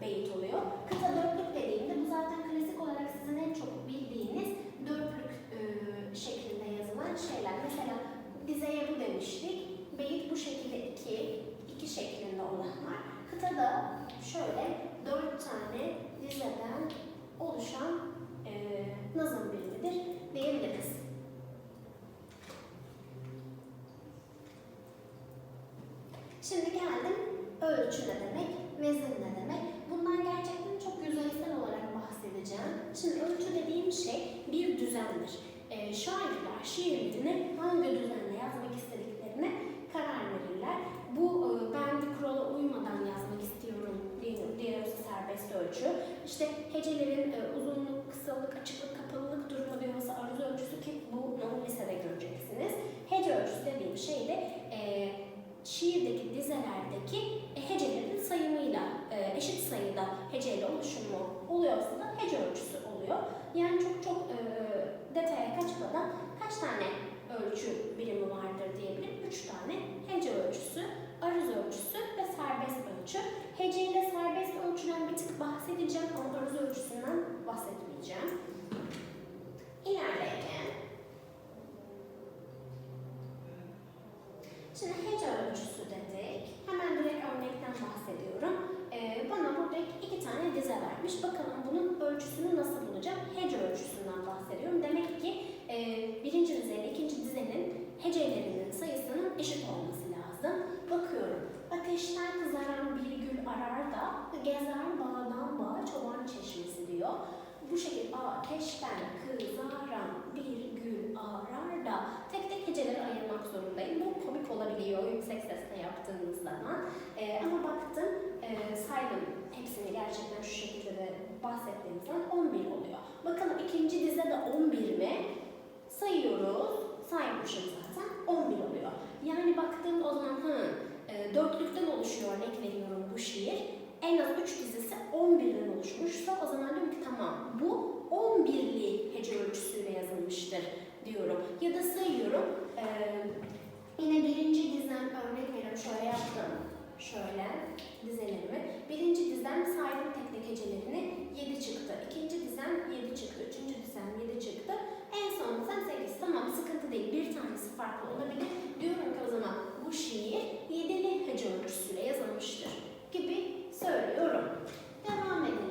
beyit oluyor. Kıta dörtlük dediğimde bu zaten klasik olarak sizin en çok bildiğiniz dörtlük e, şeklinde yazılan şeyler. Mesela dizeye bu demiştik. Beyit bu şekilde iki, iki şeklinde olanlar. Kıta da şöyle dört tane dizeden oluşan e, nazım birimidir diyebiliriz. Şimdi geldim ölçü ne demek, vezin ne demek. Bunlar gerçekten çok yüzeysel olarak bahsedeceğim. Şimdi ölçü dediğim şey bir düzendir. Ee, şairler şiirlerini hangi düzenle yazmak istediklerine karar verirler. Bu e, ben bir kurala uymadan yazmak istiyorum diyorsa serbest ölçü. İşte hecelerin e, uzunluk, kısalık, açıklık, kapalılık durumu diyorsa aruz ölçüsü ki bunu lisede göreceksiniz. Hece ölçüsü dediğim şey de e, şiirdeki dizelerdeki e, hecelerin sayımıyla e, eşit sayıda heceyle oluşumu oluyorsa da hece ölçüsü oluyor. Yani çok çok e, detaya kaçmadan kaç tane ölçü birimi vardır diyebilirim. Üç tane hece ölçüsü, aruz ölçüsü ve serbest ölçü. Hece ile serbest ölçüden bir tık bahsedeceğim ama aruz ölçüsünden bahsetmeyeceğim. İlerleyelim. Şimdi hece ölçüsü dedik. Hemen direkt örnekten bahsediyorum. Ee, bana burada iki tane dize vermiş. Bakalım bunun ölçüsünü nasıl bulacağım? Hece ölçüsünden bahsediyorum. Demek ki e, birinci dize ile ikinci dizenin hecelerinin sayısının eşit olması lazım. Bakıyorum. Ateşten kızaran bir gül arar da gezer bağdan bağa çoban çeşmesi diyor. Bu şekilde ateşten kızaran bir gül arar da tek tek heceleri ayırmak zorundayım. Bu komik olabiliyor yüksek sesle yaptığınız zaman. Ee, ama baktım e, saydım hepsini gerçekten şu şekilde de bahsettiğim zaman 11 oluyor. Bakalım ikinci dize de 11 mi? Sayıyoruz. Saymışım zaten 11 oluyor. Yani baktığımda o zaman hı, e, dörtlükten oluşuyor örnek veriyorum bu şiir. En az 3 dizisi 11'den oluşmuşsa o zaman diyorum ki tamam bu 11'li hece ölçüsüyle yazılmıştır diyorum. Ya da sayıyorum. E, yine birinci dizden örnek veriyorum. Şöyle yaptım. Şöyle dizelerimi. Birinci dizden saydım tek tek hecelerini 7 çıktı. İkinci dizem 7 çıktı. Üçüncü dizem 7 çıktı. En son dizem 8. Tamam sıkıntı değil. Bir tanesi farklı olabilir. Diyorum ki o zaman bu şiir 7'li hece ölçüsüyle yazılmıştır gibi söylüyorum. Devam edelim.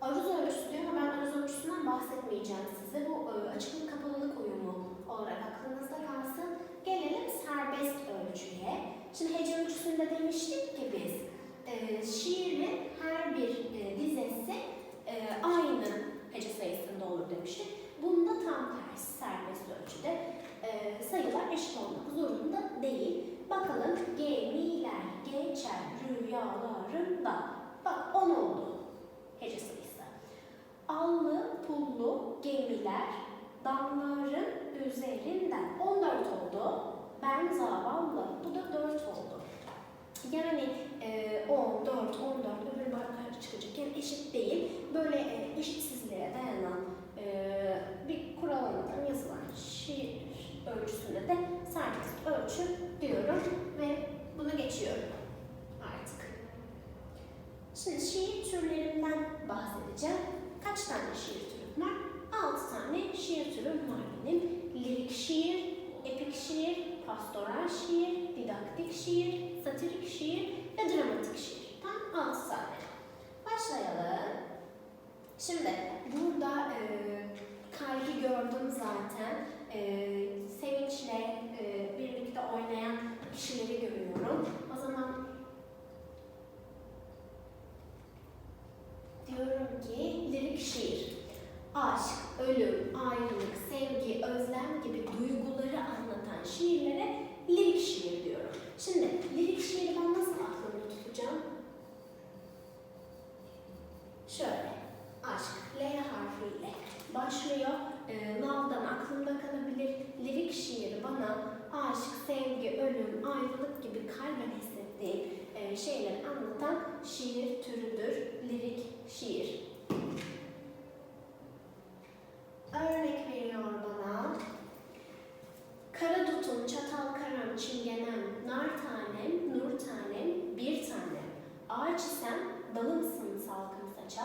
Aruz ölçüsü diyor ama ben aruz ölçüsünden bahsetmeyeceğim size. Bu e, açıklık kapalılık uyumu olarak aklınızda kalsın. Gelelim serbest ölçüye. Şimdi hece ölçüsünde demiştik ki biz e, şiirin her bir e, dizesi e, aynı hece sayısında olur demiştik. Bunda tam tersi serbest ölçüde e, sayılar eşit olmak zorunda değil. Bakalım gemiler geçer rüyalarında. Bak 10 oldu hece sayısı. Allı pullu gemiler damların üzerinden 14 oldu. Ben zavallı. Bu da 4 oldu. Yani e, 10, 4, 14 öbür barklar çıkacak. Yani eşit değil. Böyle e, eşitsizliğe dayanan e, bir kural anlatan yazılan şiir ölçüsünde de serbest ölçü diyorum ve bunu geçiyorum artık. Şimdi şiir türlerinden bahsedeceğim. Kaç tane şiir türüm var? 6 tane şiir türüm var benim. Lirik şiir, epik şiir, pastoral şiir, didaktik şiir, satirik şiir ve dramatik şiir. Tam 6 tane. Başlayalım. Şimdi burada e, kalbi gördüm zaten. E, sevinçle e, birlikte oynayan kişileri görüyorum. O zaman diyorum ki lirik şiir. Aşk, ölüm, ayrılık, sevgi, özlem gibi duyguları anlatan şiirlere lirik şiir diyorum. Şimdi lirik şiiri ben nasıl aklımda tutacağım? Şöyle, aşk, L harfiyle başlıyor. E, lavdan aklımda kalabilir. Lirik şiir bana aşk, sevgi, ölüm, ayrılık gibi kalben hissettiğim e, şeyleri anlatan şiir türüdür. Lirik şiir. Örnek veriyor bana. Kara dutun, çatal karam, çingenem, nar tanem, nur tanem, bir tanem. Ağaç isem dalımsın salkım saça,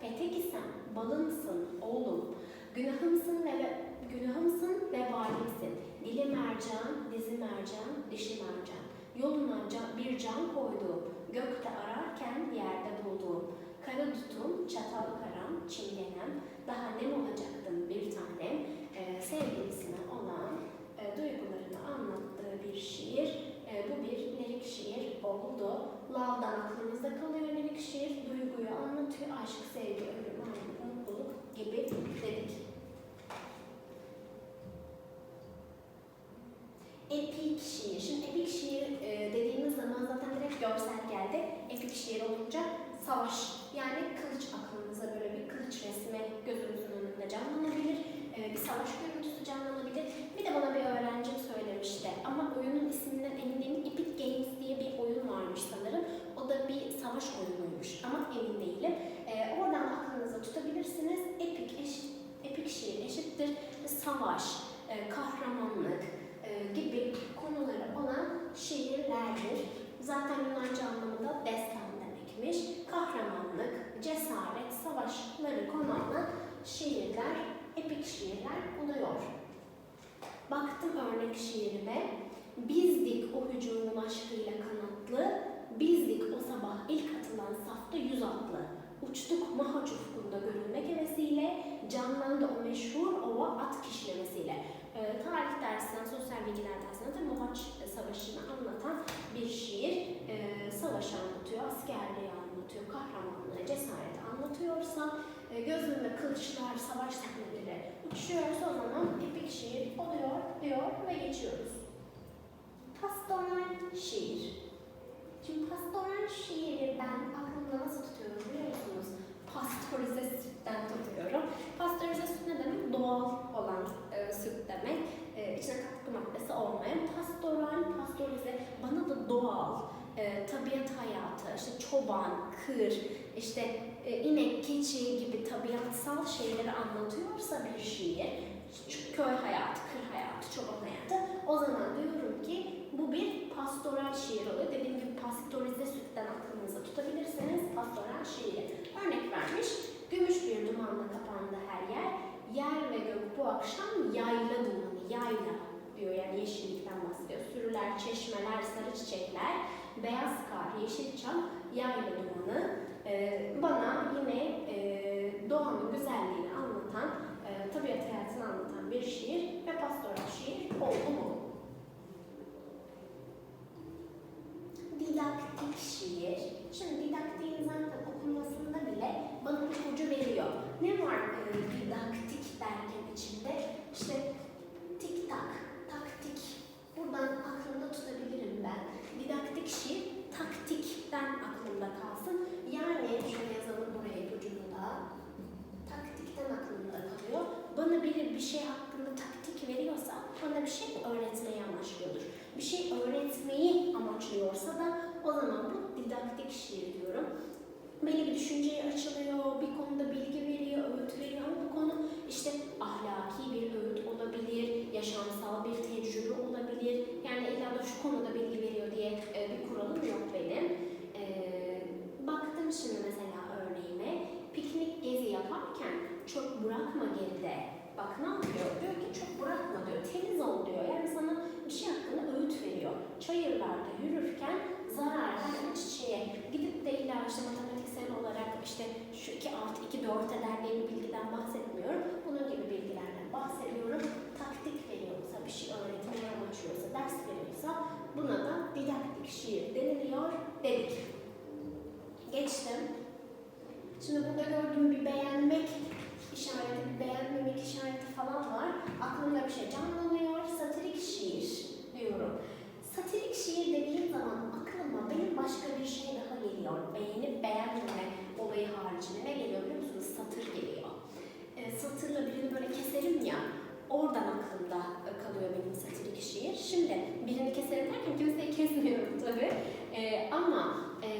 petek isem balımsın oğlum. Günahımsın ve günahımsın ve valimsin. Dili mercan, dizi mercan, dişi mercan. Yoluna can, bir can koyduğum, gökte ararken yerde bulduğum. Kara tutum, çatal karam, çingenem, daha ne olacaktım bir tanem. Ee, sevgilisine olan e, duygularını anlattığı bir şiir. E, bu bir lirik şiir oldu. Lav'dan aklımızda kalıyor lirik şiir. Duyguyu anlatıyor. Aşk, sevgi, ölüm, ayrılık, mutluluk gibi dedik. Epik şiir. Şimdi epik şiir e, dediğimiz zaman zaten direkt görsel geldi. Epik şiir olunca savaş yani kılıç aklımıza böyle bir kılıç resmi gözümüzün önünde canlanabilir. E, bir savaş görüntüsü canlanabilir. Bir de bana bir öğrencim söylemişti ama oyunun isminden emin değilim. Epic Games diye bir oyun varmış sanırım. O da bir savaş oyunuymuş ama emin değilim. E, oradan aklınıza tutabilirsiniz. Epic, eşit, epik şiir eşittir savaş, e, kahramanlık e, gibi konuları olan şiirlerdir. Zaten Yunanca anlamı da destan demekmiş. Kahramanlık, cesaret, savaşları konu şiirler, epik şiirler oluyor. Baktım örnek şiirime. Bizdik o hücumun aşkıyla kanatlı, bizdik o sabah ilk atılan safta yüz atlı. Uçtuk mahaç ufkunda görünmek hevesiyle, canlandı o meşhur ova at kişnemesiyle. Ee, tarih dersinden, sosyal bilgiler dersinden de Mohaç Savaşı'nı anlatan bir şiir. Ee, savaşı anlatıyor, askerliği anlatıyor, kahramanlığı, cesareti anlatıyorsa, e, gözünde kılıçlar, savaş sahneleri uçuyorsa o zaman epik şiir oluyor diyor ve geçiyoruz. Pastoral şiir. Şimdi pastoral şiiri ben aklımda nasıl tutuyorum biliyor musunuz? Pastörize sütten tutuyorum. Pastörize süt ne demek? Doğal olan e, süt demek. E, içine katkı maddesi olmayan. Pastoral, pastörize bana da doğal, e, tabiat hayatı, işte çoban, kır, işte e, inek, keçi gibi tabiatsal şeyleri anlatıyorsa bir şiir, köy hayatı, kır hayatı, çoban hayatı, o zaman diyorum ki bu bir pastoral şiir oluyor. Dediğim gibi pastörize sütten aklınıza tutabilirseniz pastoral şiiri. Örnek vermiş, gümüş bir dumanla kapandı her yer, yer ve gök bu akşam yayla dumanı, yayla diyor yani yeşillikten bahsediyor. Sürüler, çeşmeler, sarı çiçekler, beyaz kar, yeşil çam, yayla dumanı. Ee, bana yine e, doğanın güzelliğini anlatan, e, tabiat hayatını anlatan bir şiir ve pastoral şiir oldu mu? Didaktik şiir. Şimdi didaktiğin zaten okunmasında bile bana ipucu veriyor. Ne var e, didaktik derken içinde? İşte tik tak, taktik. Buradan aklımda tutabilirim ben. Didaktik şiir taktikten aklımda kalsın. Yani şöyle yazalım buraya ipucunu. Taktikten aklımda kalıyor. Bana biri bir şey hakkında taktik veriyorsa bana bir şey öğretmeyi amaçlıyordur. Bir şey öğretmeyi amaçlıyorsa da o zaman bu didaktik şiir diyorum. Belli bir düşünceye açılıyor, bir konuda bilgi veriyor, öğüt veriyor ama bu konu işte ahlaki bir öğüt olabilir, yaşamsal bir tecrübe olabilir. Yani illa da şu konuda bilgi veriyor diye e, bir kuralım yok benim. E, baktım şimdi mesela örneğime, piknik gezi yaparken çok bırakma geride. Bak ne yapıyor? Diyor ki çok bırakma diyor, temiz ol diyor. Yani sana bir şey hakkında öğüt veriyor. Çayırlarda yürürken zarar verme çiçeğe. Gidip de illa işte matematiksel olarak işte şu 2 artı 2 4 eder diye bilgiden bahsetmiyorum. Bunun gibi bilgilerden bahsediyorum. Taktik veriyorsa, bir şey öğretmeye amaçlıyorsa, ders veriyorsa buna da didaktik şiir deniliyor dedik. Geçtim. Şimdi burada gördüğüm bir beğenmek işareti, bir beğenmemek işareti falan var. Aklımda bir şey canlanıyor. Satirik şiir diyorum. Satirik şiir dediğim zaman aklıma benim başka bir şey daha geliyor. Beğenip beğenmeme olayı haricinde ne geliyor biliyor musunuz? Satır geliyor. E, satırla birini böyle keserim ya, oradan aklımda kalıyor benim satirik şiir. Şimdi birini keserim derken kimseyi kesmiyorum tabii. E, ama e,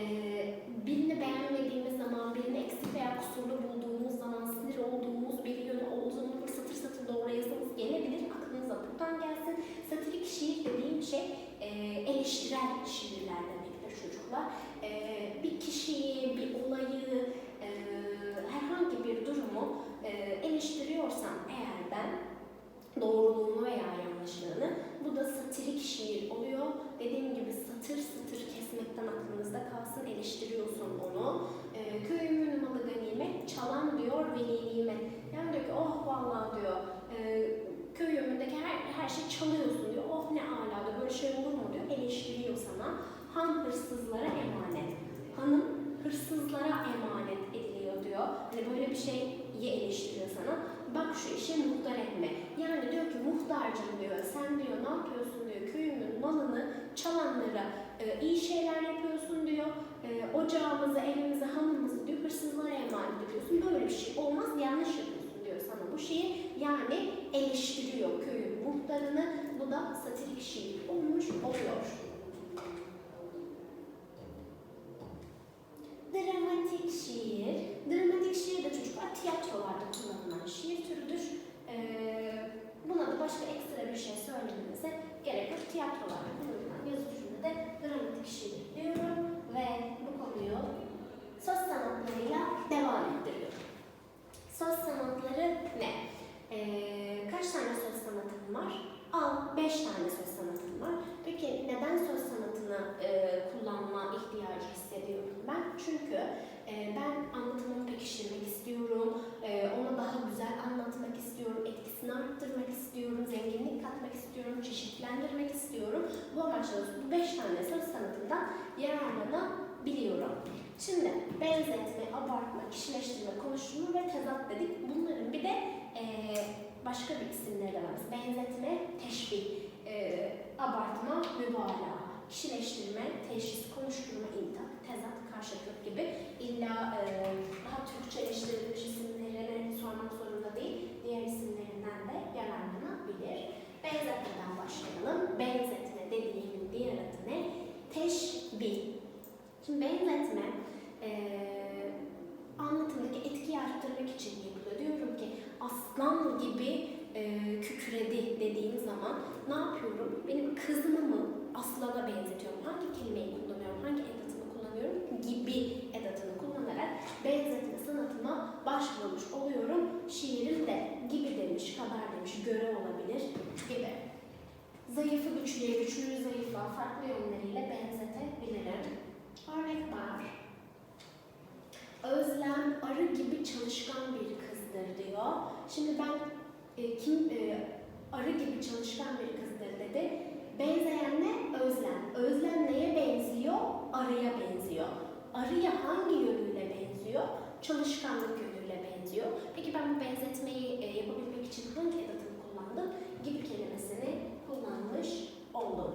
birini beğenmediğimiz zaman, birini eksik veya kusurlu bulduğumuz zaman, sinir olduğumuz bir yönü olduğu zaman böyle satır satır doğru yazımız gelebilir. Aklınıza buradan gelsin. Satirik şiir dediğim şey e, eleştirel şiirler demektir çocuklar. E, bir kişiyi, bir olayı, e, herhangi bir durumu e, eleştiriyorsam eğer ben doğruluğunu veya yanlışlığını bu da satirik şiir oluyor. Dediğim gibi satır satır kesmekten aklınızda kalsın eleştiriyorsun onu. E, köyümün malı ganimet çalan diyor veli nimet. Yani diyor ki oh vallahi diyor e, köyümündeki her, her şey çalıyorsun diyor. Oh ne ala diyor böyle şey olur mu diyor eleştiriyor sana. Han hırsızlara emanet. Hanım hırsızlara emanet ediliyor diyor. Hani böyle bir şeyi eleştiriyor sana. Bak şu işe muhtar etme. Yani diyor ki muhtarcım diyor sen diyor ne yapıyorsun diyor köyümün malını çalanlara e, iyi şeyler yapıyorsun diyor. E, ocağımızı, evimizi, hanımızı diyor hırsızlara emanet ediyorsun. Böyle bir şey olmaz yanlış yapıyorsun diyor sana bu şeyi. Yani eleştiriyor köyün muhtarını. Bu da satirik şiir olmuş oluyor. Dramatik şiir. Dramatik şiir de çocuklar tiyatrolarda kullanılan şiir türüdür. Ee, buna da başka ekstra bir şey söylememize gerek yok. Tiyatrolarda kullanılan yazı türüne de dramatik şiir diyorum ve bu konuyu söz sanatlarıyla devam ettiriyorum. Söz sanatları ne? Ee, kaç tane söz sanatım var? Al, beş tane söz sanatım var. Peki neden söz sanatını e, kullanma ihtiyacı hissediyorum ben? Çünkü ben anlatımımı pekiştirmek istiyorum, e, onu daha güzel anlatmak istiyorum, etkisini arttırmak istiyorum, zenginlik katmak istiyorum, çeşitlendirmek istiyorum. Bu amaçla bu beş tane söz sanatından yararlanabiliyorum. Şimdi benzetme, abartma, kişileştirme, konuşturma ve tezat dedik. Bunların bir de e, başka bir isimleri var. Benzetme, teşbih, e, abartma, mübalağa, kişileştirme, teşhis, konuşturma, imtak, tezat, karşıtlık gibi illa e, daha Türkçeleştirilmiş isimlerini sormak zorunda değil, diğer isimlerinden de yararlanabilir. Benzetmeden başlayalım. Benzetme dediğimin diğer adı ne? Teşbih. Şimdi benzetme e, anlatımdaki etkiyi arttırmak için yapılıyor. Diyorum ki aslan gibi e, kükredi dediğim zaman ne yapıyorum? Benim kızımı mı aslana benzetiyorum? Hangi kelimeyi kullanıyorum? Hangi? Gibi edatını kullanarak benzetme sanatıma başvurmuş oluyorum. Şiirim de gibi demiş, kadar demiş, göre olabilir gibi. Zayıfı güçlüye, güçlüyü zayıfa farklı yönleriyle benzetebilirim. Örnekler. Özlem arı gibi çalışkan bir kızdır diyor. Şimdi ben e, kim e, arı gibi çalışkan bir kızdır dedi. Benzeyen ne? Özlem. Özlem neye benziyor? Arıya benziyor. Arıya hangi yönüyle benziyor? Çalışkanlık yönüyle benziyor. Peki ben bu benzetmeyi e, yapabilmek için hangi edatını kullandım? Gibi kelimesini kullanmış oldum.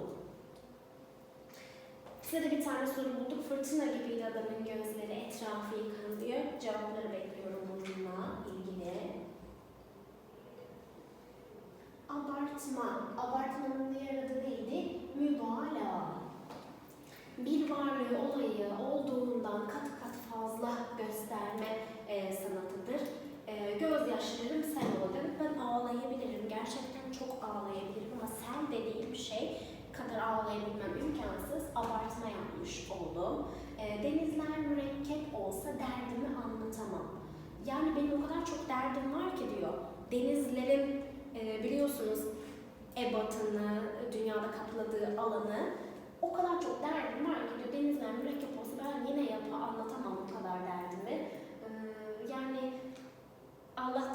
Size de bir tane soru bulduk. Fırtına gibiydi adamın gözleri, etrafı yıkan diyor. Cevapları bekliyorum bununla ilgili. Abartma. Abartmanın diğer adı neydi? Mübalağa. Bir varlığı, olayı olduğundan kat kat fazla gösterme e, sanatıdır. E, gözyaşlarım sel oldu. Ben ağlayabilirim. Gerçekten çok ağlayabilirim ama sel dediğim şey kadar ağlayabilmem imkansız. Abartma yapmış oldum. E, denizler mürekkep olsa derdimi anlatamam. Yani benim o kadar çok derdim var ki diyor. Denizlerin e, biliyorsunuz ebatını, dünyada kapladığı alanı o kadar çok derdim var ki diyor. Denizler mürekkep olsa ben yine yapa anlatamam o kadar derdimi. E, yani Allah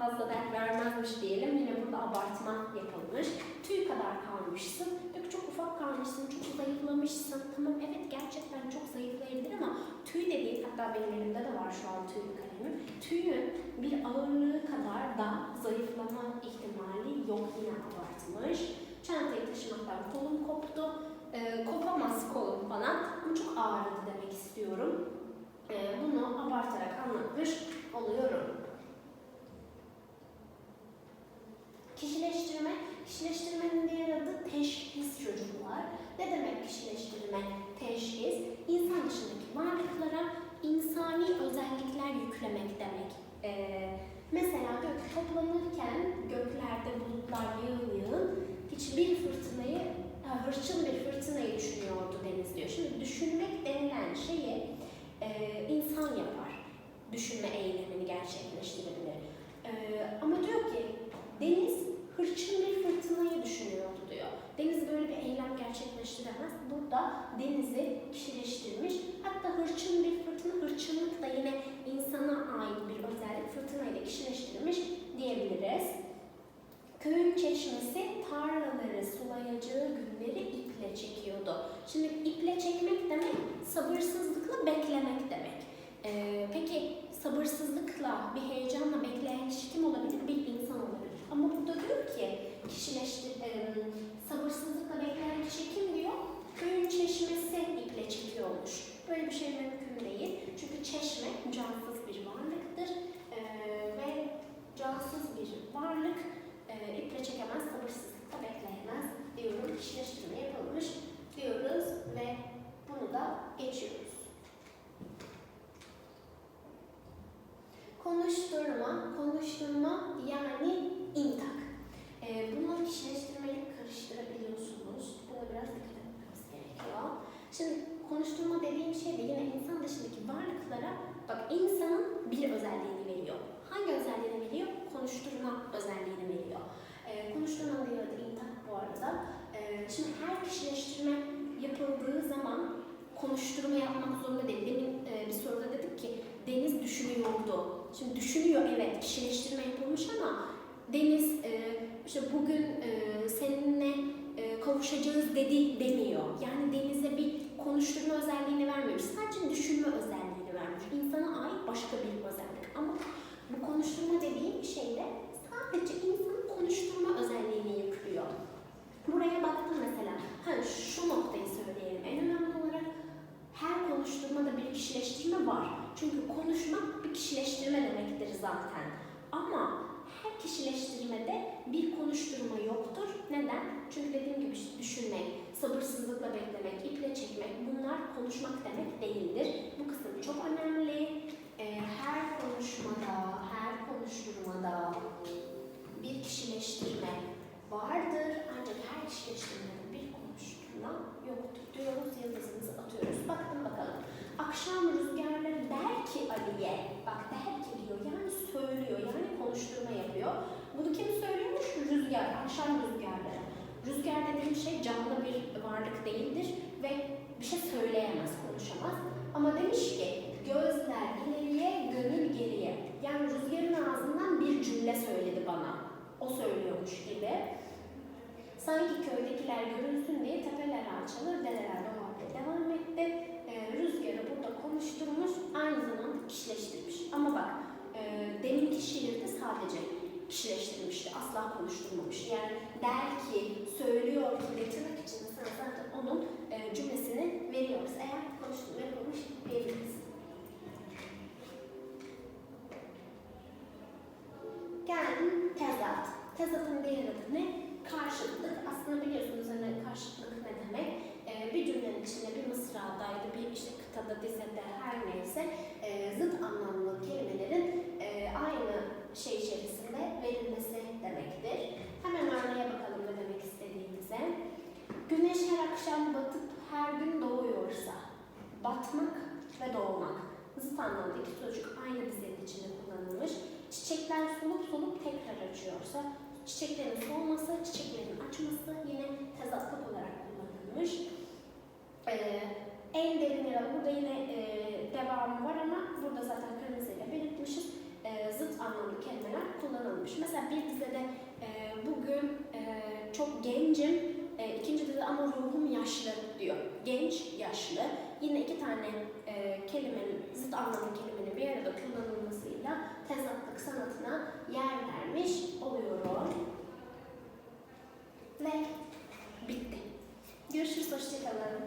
fazla dert vermezmiş diyelim. Yine burada abartma yapılmış. Tüy kadar kalmışsın. Peki çok ufak kalmışsın, çok zayıflamışsın. Tamam evet gerçekten çok zayıflayabilir ama tüy dediğin, hatta benim elimde de var şu an tüy kalemim. Tüyün bir ağırlığı kadar da zayıflama ihtimali yok yine abartmış. Çantayı taşımaktan kolum koptu. Ee, kopamaz kolum falan ama çok ağrıdı demek istiyorum. Ee, bunu abartarak anlatmış oluyorum. Kişileştirme, kişileştirmenin diğer adı teşhis çocuklar. Ne demek kişileştirme, teşhis? İnsan dışındaki varlıklara insani özellikler yüklemek demek. Ee, mesela ki toplanırken göklerde bulutlar yığın yığın hiçbir fırtınayı, hırçın bir fırtınayı düşünüyordu Deniz diyor. Şimdi düşünmek denilen şeyi e, insan yapar. Düşünme eylemini gerçekleştirebilir. E, ama diyor ki Deniz hırçın bir fırtınayı düşünüyordu diyor. Deniz böyle bir eylem gerçekleştiremez. Burada denizi kişileştirmiş. Hatta hırçın bir fırtına, hırçınlık da yine insana ait bir özellik. Fırtınayla kişileştirilmiş diyebiliriz. Köyün çeşmesi tarlaları sulayacağı günleri iple çekiyordu. Şimdi iple çekmek demek sabırsızlıkla beklemek demek. Ee, peki sabırsızlıkla, bir heyecanla bekleyen kişi kim olabilir? Bir insan olabilir. Ama burada diyor ki kişileştir, e, sabırsızlıkla bekleyen kişi kim diyor? Köyün çeşmesi iple çekiyormuş. Böyle bir şey mümkün değil. Çünkü çeşme cansız bir varlıktır Ee, ve cansız bir varlık e, iple çekemez, sabırsızlıkla bekleyemez diyorum. Kişileştirme yapılmış diyoruz ve bunu da geçiyoruz. Konuşturma, konuşturma yani intak. Ee, bunu kişileştirmeyle karıştırabiliyorsunuz. Buna biraz dikkat etmemiz gerekiyor. Şimdi konuşturma dediğim şey de yine insan dışındaki varlıklara bak insanın bir özelliğini veriyor. Hangi özelliğini veriyor? Konuşturma özelliğini veriyor. Ee, konuşturma diyor adı intak bu arada. Ee, şimdi her kişileştirme yapıldığı zaman konuşturma yapmak zorunda değil. Demin e, bir soruda dedik ki Deniz düşünüyordu. Şimdi düşünüyor evet kişileştirme yapılmış ama Deniz e, işte bugün e, seninle e, kavuşacağız dedi demiyor. Yani Deniz'e bir konuşturma özelliğini vermemiş. Sadece düşünme özelliğini vermiş. İnsana ait başka bir özellik. Ama bu konuşturma dediğim şeyde sadece insanın konuşturma özelliğini yüklüyor. Buraya baktım mesela. Ha, şu noktayı söyleyelim. En önemli olarak her konuşturmada bir kişileştirme var. Çünkü konuşmak bir kişileştirme demektir zaten. Ama her kişileştirmede bir konuşturma yoktur. Neden? Çünkü dediğim gibi düşünmek, sabırsızlıkla beklemek, iple çekmek bunlar konuşmak demek değildir. Bu kısım çok önemli. Ee, her konuşmada, her konuşturmada bir kişileştirme vardır. Ancak her kişileştirmede bir konuşturma yoktur diyoruz. Yıldızımızı atıyoruz. Baktım bakalım. Akşam rüzgarları der Ali'ye, bak der ki diyor yani söylüyor yani konuşturma yapıyor. Bunu kim söylüyormuş? Rüzgar, akşam rüzgarları. Rüzgar dediğim şey canlı bir varlık değildir ve bir şey söyleyemez, konuşamaz. Ama demiş ki gözler ileriye, gönül geriye. Yani rüzgarın ağzından bir cümle söyledi bana. O söylüyormuş gibi. Sanki köydekiler görünsün diye tepeler alçalır, dereler doğar devam etti. Ee, rüzgarı burada konuşturmuş, aynı zamanda kişileştirmiş. Ama bak, e, deminki şiirde sadece kişileştirmişti, asla konuşturmamış. Yani der ki, söylüyor ki getirmek için sana zaten onun e, cümlesini veriyoruz. Eğer konuşturma yapılmış diyebiliriz. Geldim tezat. Tezatın diğer adı ne? Karşıtlık. Aslında biliyorsunuz hani karşıtlık ne demek? Ee, bir cümlenin içinde bir mısradaydı, bir işte kıtada, dizede her neyse e, zıt anlamlı kelimelerin e, aynı şey içerisinde verilmesi demektir. Hemen örneğe bakalım ne demek istediğimize. Güneş her akşam batıp her gün doğuyorsa, batmak ve doğmak. Zıt anlamda iki sözcük aynı dizenin içinde kullanılmış. Çiçekler solup solup tekrar açıyorsa, çiçeklerin solması, çiçeklerin açması yine tezatlık olarak kullanılmış. Ee, en derin yara, burada yine e, devamı var ama burada zaten kırmızıyla belirtmişiz. e, zıt anlamlı kelimeler kullanılmış. Mesela bir dizede e, bugün e, çok gencim, e, ikinci dizede ama ruhum yaşlı diyor. Genç, yaşlı. Yine iki tane e, kelimenin, zıt anlamlı kelimenin bir arada kullanılmasıyla tezatlık sanatına yer vermiş oluyorum. Ve bitti. Görüşürüz, hoşçakalın.